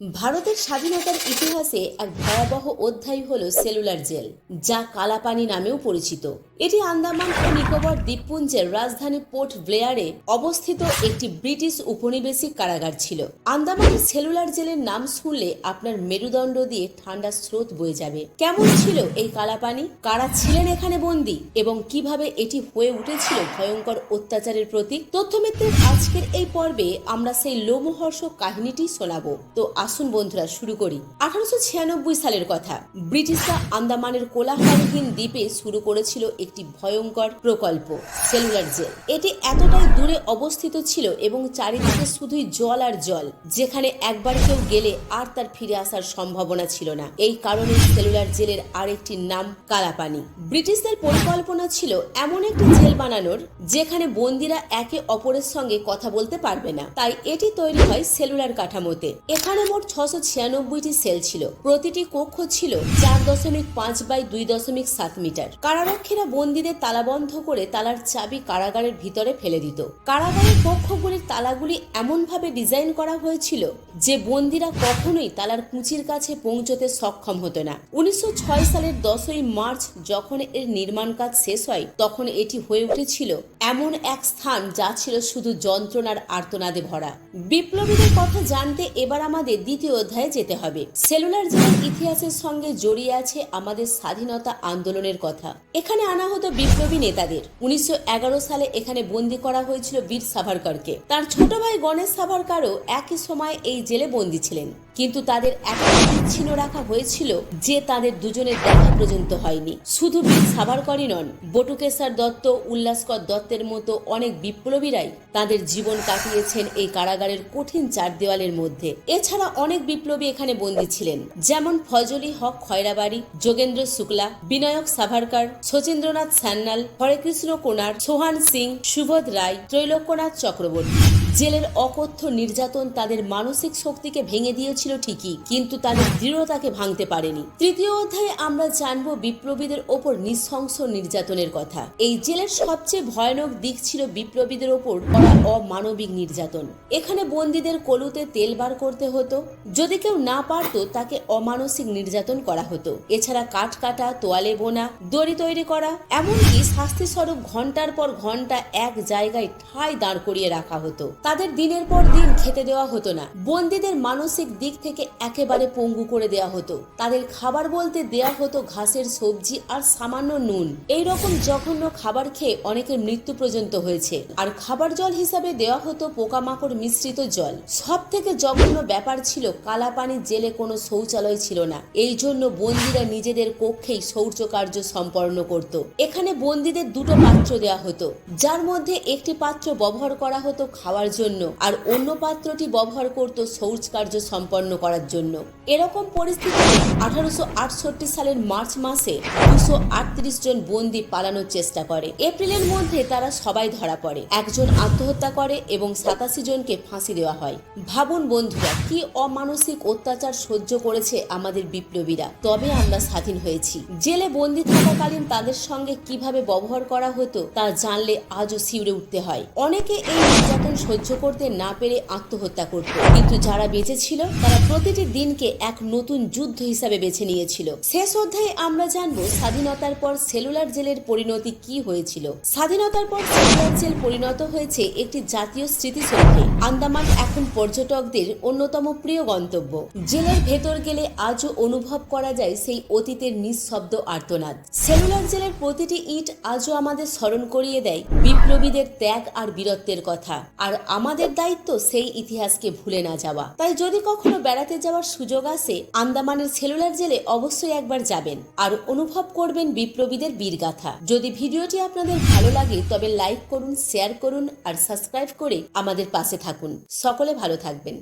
ভারতের স্বাধীনতার ইতিহাসে এক ভয়াবহ অধ্যায় হল সেলুলার জেল, যা কালাপানি নামেও পরিচিত। এটি আন্দামান ও নিকোবর দ্বীপপুঞ্জের রাজধানী পোর্ট ব্লেয়ারে অবস্থিত একটি ব্রিটিশ উপনিবেশিক কারাগার ছিল। আন্দামানের সেলুলার জেলের নাম শুনলে আপনার মেরুদণ্ড দিয়ে ঠান্ডা স্রোত বয়ে যাবে। কেমন ছিল এই কালাপানি? কারা ছিলেন এখানে বন্দী? এবং কীভাবে এটি হয়ে উঠেছিল ভয়ঙ্কর অত্যাচারের প্রতীক? তথ্যমিত্রের আজকের এই পর্বে আমরা সেই লোমহর্ষক কাহিনীটি শোনাবো। তো আসুন বন্ধুরা, শুরু করি। আঠারোশো ছিয়ানব্বই সালের কথা। ব্রিটিশরা আন্দামানের কোলাহলহীন দ্বীপে শুরু করেছিল একটি ভয়ঙ্কর প্রকল্প, সেলুলার জেল। এটি এতটাই দূরে অবস্থিত ছিল এবং চারিদিকে শুধুই জল আর জল, যেখানে একবার কেউ গেলে আর তার ফিরে আসার সম্ভাবনা ছিল না। এই কারণে সেলুলার জেলের আরেকটি নাম কালাপানি। ব্রিটিশদের পরিকল্পনা ছিল এমন একটি জেল বানানোর, যেখানে বন্দিরা একে অপরের সঙ্গে কথা বলতে পারবে না। তাই এটি তৈরি হয় সেলুলার কাঠামোতে। এখানে মোট ছশো ছিয়ানব্বইটি সেল ছিল। প্রতিটি কক্ষ ছিল চার দশমিক পাঁচ বাই দুই দশমিক সাত মিটার। কারারক্ষীরা বন্দীদের তালাবন্ধ করে তালার চাবি কারাগারের ভিতরে ফেলে দিত। কারাগারের কক্ষগুলির তালাগুলি এমনভাবে ডিজাইন করা হয়েছিল যে বন্দিরা কখনোই তালার কুচির কাছে পৌঁছতে সক্ষম হতো না। উনিশশো ছয় সালের দশই মার্চ যখন এর নির্মাণ কাজ শেষ হয়, তখন এটি হয়ে উঠেছিল এমন এক স্থান যা ছিল শুধু যন্ত্রণার আর্তনাদে ভরা। বিপ্লবীদের কথা জানতে এবার আমাদের দ্বিতীয় অধ্যায়ে যেতে হবে। সেলুলার জেলার ইতিহাসের সঙ্গে জড়িয়ে আছে আমাদের স্বাধীনতা আন্দোলনের কথা। এখানে আনা হতো বিপ্লবী নেতাদের। উনিশশো এগারো সালে এখানে বন্দি করা হয়েছিল বীর সাভারকরকে। তার ছোট ভাই গণেশ সাভারকারও একই সময় এই জেলে বন্দী ছিলেন। কিন্তু তাদের একেবারে বিচ্ছিন্ন রাখা হয়েছিল যে তাদের দুজনের দেখা পর্যন্ত হয়নি। শুধু বীর সাভারকরই নন, বটুকেশ্বর দত্ত, উল্লাসকর দত্তের মতো অনেক বিপ্লবীরাই তাদের জীবন কাটিয়েছেন এই কারাগারের কঠিন চার দেওয়ালের মধ্যে। এছাড়া অনেক বিপ্লবী এখানে বন্দী ছিলেন, যেমন ফজলি হক খয়রাবাড়ি, যোগেন্দ্র শুক্লা, বিনায়ক সাভারকার শচীন্দ্রনাথ সান্যাল, হরেকৃষ্ণ কোনার সোহান সিং, সুবোধ রায়, ত্রৈলোক্যনাথ চক্রবর্তী। জেলের অকথ্য নির্যাতন তাদের মানসিক শক্তিকে ভেঙে দিয়েছিল ঠিকই, কিন্তু তাদের দৃঢ়তাকে ভাঙতে পারেনি। তৃতীয় অধ্যায়ে আমরা জানব বিপ্লবীদের ওপর নৃশংস নির্যাতনের কথা। এই জেলের সবচেয়ে ভয়ানক দিক ছিল বিপ্লবীদের ওপর করা অমানবিক নির্যাতন। এখানে বন্দীদের কলুতে তেল বার করতে হতো। যদি কেউ না পারত, তাকে অমানসিক নির্যাতন করা হতো। এছাড়া কাঠ কাটা, তোয়ালে বোনা, দড়ি তৈরি করা, এমনকি শাস্তি স্বরূপ ঘণ্টার পর ঘণ্টা এক জায়গায় ঠাই দাঁড় করিয়ে রাখা হতো। তাদের দিনের পর দিন খেতে দেওয়া হতো না। বন্দীদের মানসিক দিক থেকে একেবারে পঙ্গু করে দেওয়া হতো। তাদের খাবার বলতে দেয়া হতো ঘাসের সবজি আর সামান্য নুন। এই রকম জঘন্য খাবার খেয়ে অনেকের মৃত্যু পর্যন্ত হয়েছে। আর খাবার জল হিসাবে দেওয়া হতো পোকামাকড় মিশ্রিত জল। সব থেকে জঘন্য ব্যাপার ছিল কালাপানি জেলে কোনো শৌচালয় ছিল না। এই জন্য বন্দীরা নিজেদের কক্ষেই শৌচ কার্য সম্পন্ন করত। এখানে বন্দীদের দুটো পাত্র দেওয়া হতো। যার মধ্যে একটি পাত্র ব্যবহার করা হতো খাওয়ার জন্য আর অন্য পাত্রটি ব্যবহার করত শৌচ কার্য সম্পন্ন করার জন্য। এরকম পরিস্থিতিতে আঠারোশো সালের মার্চ মাসে দুশো জন বন্দি পালানোর চেষ্টা করে। এপ্রিলের মধ্যে তারা সবাই ধরা পড়ে। একজন আত্মহত্যা করে এবং সাতাশি জনকে ফাঁসি দেওয়া হয়। ভাবুন বন্ধুরা, কি অমানসিক অত্যাচার সহ্য করেছে আমাদের বিপ্লবীরা? তবে আমরা স্বাধীন হয়েছি। জেলে বন্দি থাকাকালীন তাদের সঙ্গে কীভাবে ব্যবহার করা হতো তা জানলে আজও শিউরে উঠতে হয়। অনেকে এই নির্যাতন সহ্য করতে না পেরে আত্মহত্যা করত। কিন্তু যারা বেঁচে ছিল, তারা প্রতিটি দিনকে এক নতুন যুদ্ধ হিসাবে বেছে নিয়েছিল। শেষ অধ্যায়ে আমরা জানব স্বাধীনতার পর সেলুলার জেলের পরিণতি কি হয়েছিল। স্বাধীনতার পর সেলুলার জেল পরিণত হয়েছে একটি জাতীয় স্মৃতিসৌধে। আন্দামান এখন পর্যটকদের অন্যতম প্রিয় গন্তব্য। জেলের ভেতর গেলে আজও অনুভব করা যায় সেই অতীতের নিঃশব্দ আর্তনাদ। সেলুলার জেলের প্রতিটি ইট আজও আমাদের স্মরণ করিয়ে দেয় বিপ্লবীদের ত্যাগ আর বীরত্বের কথা। আর আমাদের দায়িত্ব সেই ইতিহাসকে ভুলে না যাওয়া। তাই যদি কখনো বেড়াতে যাওয়ার সুযোগ আসে, আন্দামানের সেলুলার জেলে অবশ্যই একবার যাবেন আর অনুভব করবেন বিপ্লবীদের বীরগাথা। যদি ভিডিওটি আপনাদের ভালো লাগে, তবে লাইক করুন, শেয়ার করুন আর সাবস্ক্রাইব করে আমাদের পাশে থাকুন। সকলে ভালো থাকবেন।